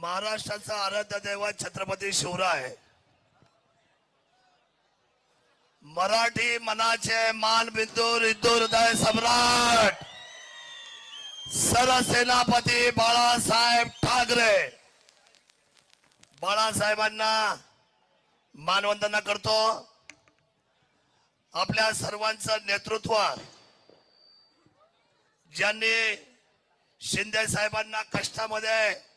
महाराष्ट्राचा आराध्य दैवत छत्रपती शिवराय. मराठी मनाचे मानबिंदू रिद्धू हृदय सम्राट. सरसेनापती बाळासाहेब ठाकरे. बाळासाहेबांना मानवंदना करतो. आपल्या सर्वांचं नेतृत्व ज्यांनी शिंदे साहेबांना कष्टामध्ये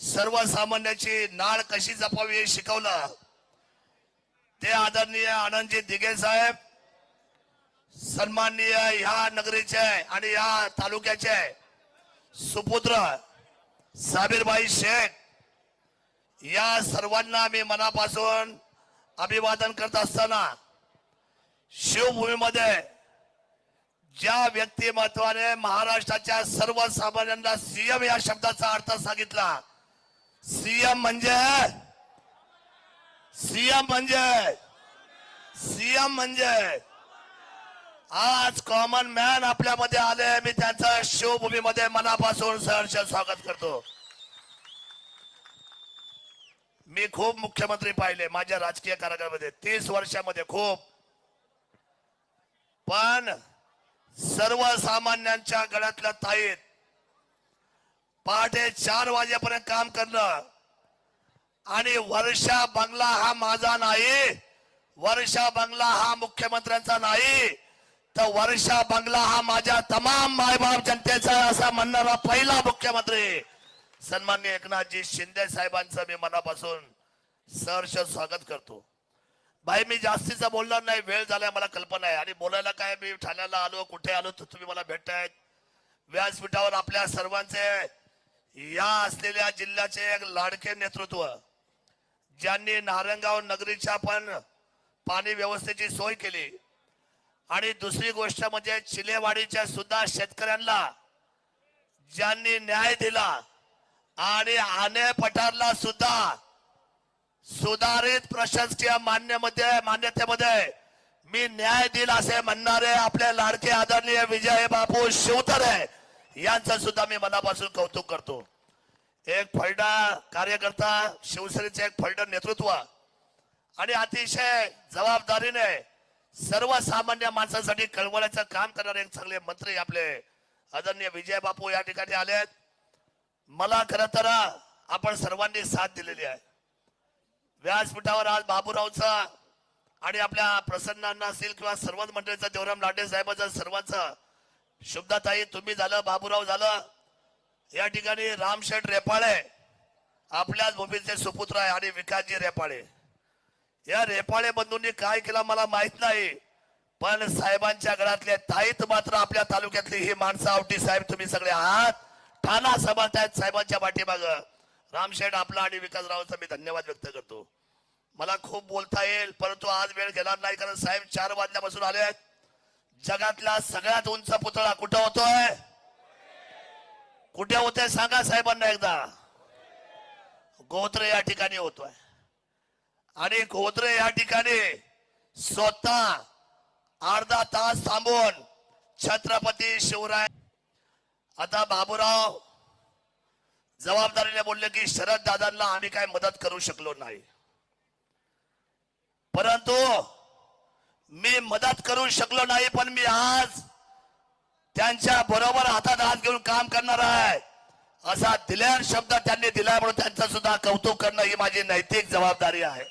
सर्वसामान्याची नाळ कशी जपावी हे शिकवलं. ते आदरणीय आनंदजी दिघे साहेब सन्माननीय ह्या नगरीचे आणि या तालुक्याचे सुपुत्र साबीरबाई शेख या सर्वांना मी मनापासून अभिवादन करत असताना शिवभूमीमध्ये ज्या व्यक्तिमत्वाने महाराष्ट्राच्या सर्वसामान्यांना सीएम या शब्दाचा अर्थ सांगितला सीएम म्हणजे? सीएम म्हणजे? सीएम म्हणजे? आज कॉमन मॅन आपल्यामध्ये आले. मी त्यांचं शिवभूमीमध्ये मनापासून सहर्ष स्वागत करतो. मी खूप मुख्यमंत्री पाहिले माझ्या राजकीय कार्यक्रमामध्ये तीस वर्षामध्ये खूप. पण सर्वसामान्यांच्या गळ्यातल्या ताईत पहाटे चार वाजेपर्यंत काम करणं. आणि वर्षा बंगला हा माझा नाही. वर्षा बंगला हा मुख्यमंत्र्यांचा नाही. तर वर्षा बंगला हा माझ्या तमाम मायबाप जनतेचा असा म्हणणारा पहिला मुख्यमंत्री. सन्मान्य एकनाथजी शिंदे साहेबांचं मी मनापासून सहर्ष स्वागत करतो. भाई मी जास्तीचा बोलणार नाही वेळ झालाय मला कल्पना आहे. आणि बोलायला काय मी ठाण्याला आलो कुठे आलो तर तुम्ही मला भेटतायत. व्यासपीठावर आपल्या सर्वांचे या असलेल्या जिल्ह्याचे एक लाडके नेतृत्व ज्यांनी नारंगाव नगरीच्या पण पाणी व्यवस्थेची सोय केली. आणि दुसरी गोष्ट म्हणजे चिलेवाडीच्या सुद्धा शेतकऱ्यांना ज्यांनी न्याय दिला आणि आने पठारला सुद्धा सुधारित प्रशासकीय मान्यमध्ये मान्यतेमध्ये मी न्याय दिला असे म्हणणारे आपले लाडके आदरणीय विजय बापू शिवतरे यांचं सुद्धा मी मनापासून कौतुक करतो. एक फलडा कार्यकर्ता शिवसेनेचे एक फलड नेतृत्व आणि अतिशय जबाबदारीने सर्वसामान्य माणसासाठी कळवण्याचं काम करणारे एक चांगले मंत्री आपले आदरणीय विजय बापू या ठिकाणी आलेत. मला खर तर आपण सर्वांनी साथ दिलेली आहे. व्यासपीठावर आज बाबूरावचा आणि आपल्या प्रसन्नांना असेल किंवा सर्वच मंडळीचा देवराम लांडे साहेबांचा सर्वांचं शुभदाताई तुम्ही झालं बाबूराव झालं. या ठिकाणी रामशेठ रेपाळे आपल्याच भूमीचे सुपुत्र आहे आणि विकासजी रेपाळे. या रेपाळे बंधूंनी काय केलं मला माहीत नाही पण साहेबांच्या गळातले ताईत मात्र आपल्या तालुक्यातली ही माणसं आवटी साहेब तुम्ही सगळे आहात. ठाणा समाजात साहेबांच्या पाठीमाग. रामशेठ आपला आणि विकासरावांचा मी धन्यवाद व्यक्त करतो. मला खूप बोलता येईल परंतु आज वेळ घेणार नाही कारण साहेब चार वाजल्यापासून आले आहेत. जगातला सगळ्यात उंच पुतळा कुठं होतोय? कुठे होतोय सांगा साहेबांना एकदा. गोत्रे या ठिकाणी होतोय. आणि गोत्रे या ठिकाणी स्वतः अर्धा तास थांबून छत्रपती शिवराय आता बाबूराव जबाबदारीने बोलले की शरद दादांना आम्ही काय मदत करू शकलो नाही. परंतु मी मदत करू शकलो नाही पण मी आज त्यांच्या बरोबर हातात हात घेऊन काम करणार आहे. असा दिल्यान शब्द त्यांनी दिला म्हणून त्यांचं सुद्धा कौतुक करणं ही माझी नैतिक जबाबदारी आहे.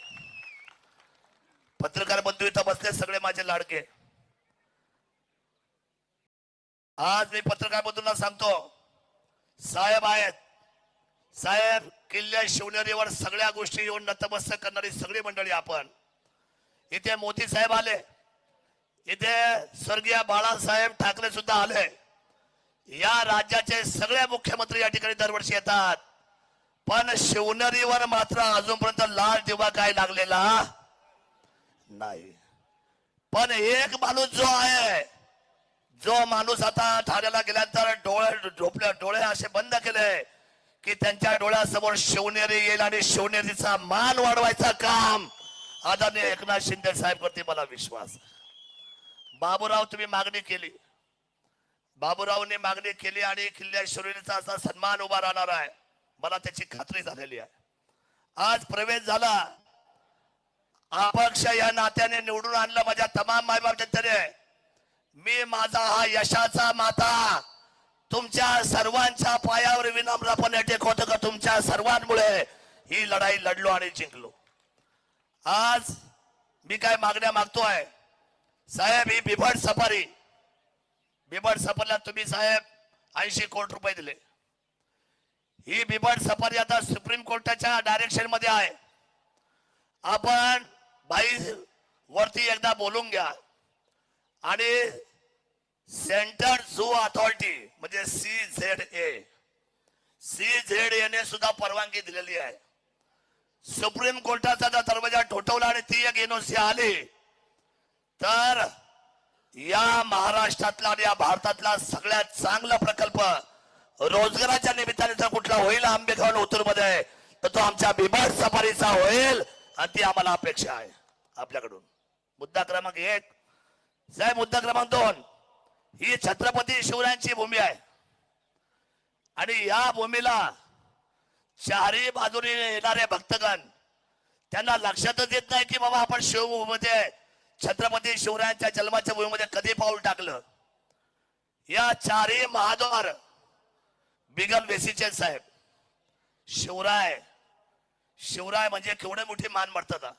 पत्रकार बंधू इथं बसले सगळे माझे लाडके. आज मी पत्रकार बंधूंना सांगतो साहेब आहेत. साहेब किल्ल्या शिवनेरीवर सगळ्या गोष्टी येऊन नतमस्तक करणारी सगळी मंडळी आपण. इथे मोदी साहेब आले. इथे स्वर्गीय बाळासाहेब ठाकरे सुद्धा आले. या राज्याचे सगळे मुख्यमंत्री या ठिकाणी दरवर्षी येतात. पण शिवनेरीवर मात्र अजूनपर्यंत लाल दिवा काय लागलेला? नाही. पण एक माणूस जो आहे जो माणूस आता ठाण्याला गेल्यानंतर डोळे झोपल्या डोळे असे बंद केले की त्यांच्या डोळ्यासमोर शिवनेरी येईल आणि शिवनेरीचा मान वाढवायचं काम आदरणीय एकनाथ शिंदे साहेब मला विश्वास. बाबूराव तुम्ही मागणी केली. बाबूरावने मागणी केली आणि किल्ल्याश्वरीचा असा सन्मान उभा राहणार आहे. मला त्याची खात्री झालेली आहे. आज प्रवेश झाला. अपक्ष या नात्याने निवडून आणलं माझ्या तमाम मायबाप जनतेने मी माझा हा यशाचा माता. तुमच्या सर्वांच्या पायावर विनम्रपणे टेकवतो का? तुमच्या सर्वांमुळे ही लढाई लढलो आणि जिंकलो. आज मी काय मागण्या मागतोय साहेब ही बिभट सफारी. बिबट सफारीला तुम्ही साहेब ऐंशी कोटी रुपये दिले. ही बिबट सफारी आता सुप्रीम कोर्टाच्या डायरेक्शनमध्ये आहे. आपण भाई वरती एकदा बोलून घ्या. आणि सेंटर झू अथॉरिटी म्हणजे C Z A. C Z ने सुद्धा परवानगी दिलेली आहे. सुप्रीम कोर्टाचा जर दरवाजा ठोठवला आणि ती एक एनओसी आली तर या महाराष्ट्रातला आणि या भारतातला सगळ्यात चांगला प्रकल्प रोजगाराच्या निमित्ताने जर कुठला होईल आंबेगाव उत्तरमध्ये तर तो आमच्या बिबाड सफारीचा होईल आणि ती आम्हाला अपेक्षा आहे आपल्याकडून. मुद्दा क्रमांक एक. साहेब मुद्दा क्रमांक दोन. ही छत्रपती शिवरायांची भूमी आहे. आणि या भूमीला शहरी बाजूने येणारे भक्तगण त्यांना लक्षातच येत नाही की बाबा आपण शिवभूमीमध्ये छत्रपती शिवरायांच्या जन्माच्या भूमीमध्ये कधी पाऊल टाकलं? या चारही महाद्वार बिगम वेसीचे साहेब शिवराय शिवराय म्हणजे केवढे मोठी मान मरतात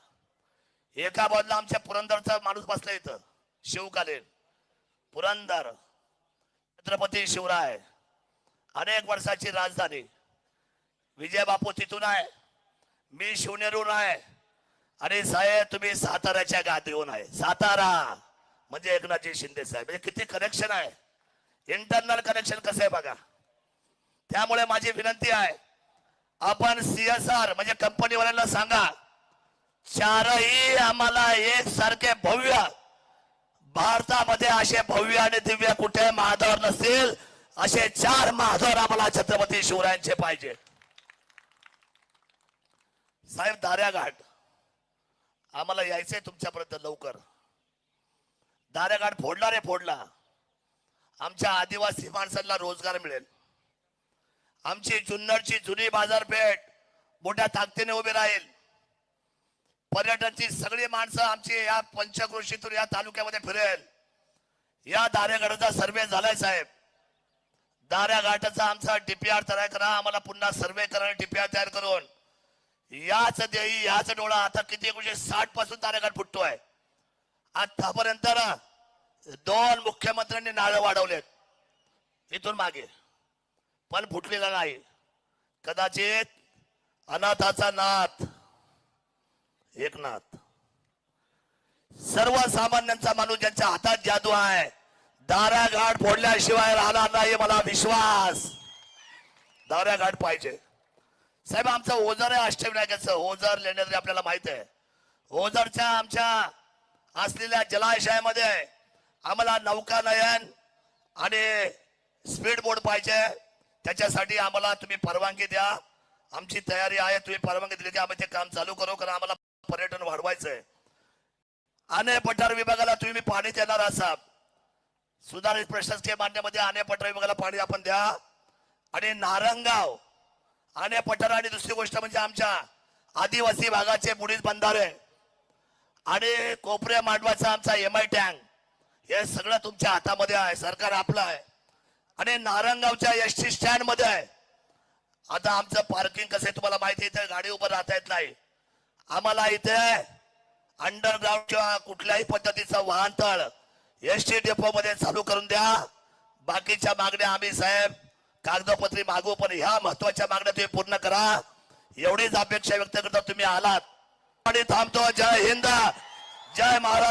एका बाजूला आमच्या पुरंदरचा माणूस बसला इथं शिवकालीन. पुरंदर छत्रपती शिवराय अनेक वर्षाची राजधानी. विजय बापू तिथून आहे. मी शिवनेरून आहे. आणि साहेब तुम्ही साताऱ्याच्या गादीहून आहे. सातारा म्हणजे एकनाथजी शिंदे साहेब. म्हणजे किती कनेक्शन आहे. इंटरनल कनेक्शन कसं आहे बघा. त्यामुळे माझी विनंती आहे आपण सीएसआर म्हणजे कंपनीवाल्यांना सांगा चारही आम्हाला एक सारखे भव्य भारतामध्ये असे भव्य आणि दिव्य कुठे महाद्वार नसतील असे चार महाद्वार आम्हाला छत्रपती शिवरायांचे पाहिजे. साहेब दाऱ्याघाट. आम्हाला यायचंय तुमच्यापर्यंत लवकर. दाऱ्याघाट फोडला रे फोडला. आमच्या आदिवासी माणसांना रोजगार मिळेल. आमची जुन्नरची जुनी बाजारपेठ मोठ्या ताकदीने उभी राहील. पर्यटनची सगळी माणसं आमची या पंचकृषीतून या तालुक्यामध्ये फिरेल. या दाऱ्याघाटाचा सर्वे झालाय साहेब. दाऱ्या घाटाचा आमचा डीपीआर तयार करा आम्हाला पुन्हा सर्वे करा डीपीआर तयार करून. याच देई याच डोळा. आता किती एकोणीशे साठपासून दारेघाट फुटतोय. आतापर्यंत ना दोन मुख्यमंत्र्यांनी नाळ वाढवलेत. इथून मागे. पण फुटलेला नाही. कदाचित अनाथाचा नाथ एकनाथ. सर्वसामान्यांचा माणूस ज्यांच्या हातात जादू आहे दारा घाट फोडल्याशिवाय राहणार नाही मला विश्वास. दारा पाहिजे. साहेब आमचं ओझर आहे अष्टविनायकाचं. ओझर लेण्याद्री आपल्याला माहीत आहे. ओझरच्या आमच्या असलेल्या जलाशयामध्ये आम्हाला नौकानयन आणि स्पीड बोट पाहिजे. त्याच्यासाठी आम्हाला तुम्ही परवानगी द्या. आमची तयारी आहे तुम्ही परवानगी दिली की आम्ही ते काम चालू करू कारण आम्हाला पर्यटन वाढवायचंय. आने पठार विभागाला तुम्ही पाणी देणार असाल सुधारित प्रशासकीय मान्यमध्ये आने पठार विभागाला पाणी आपण द्या. आणि नारंगाव आणि पठार आणि दुसरी गोष्ट म्हणजे आमच्या आदिवासी भागाचे बुडीत बंधारे. आणि कोपऱ्या मांडवाचा आमचा एम आय टँक हे सगळं तुमच्या हातामध्ये आहे सरकार आपलं आहे. आणि नारंगावच्या एस टी स्टँडमध्ये आहे. आता आमचं पार्किंग कसं आहे तुम्हाला माहिती आहे इथे गाडी उभं राहता येत नाही. आम्हाला इथे अंडरग्राऊंड किंवा कुठल्याही पद्धतीचं वाहनतळ एस टी डेपो मध्ये चालू करून द्या. बाकीच्या मागण्या आम्ही साहेब कागदोपत्री मागू पण ह्या महत्त्वाच्या मागण्या तुम्ही पूर्ण करा. एवढीच अपेक्षा व्यक्त करता तुम्ही आलात. आणि थांबतो. जय हिंद. जय महाराष्ट्र.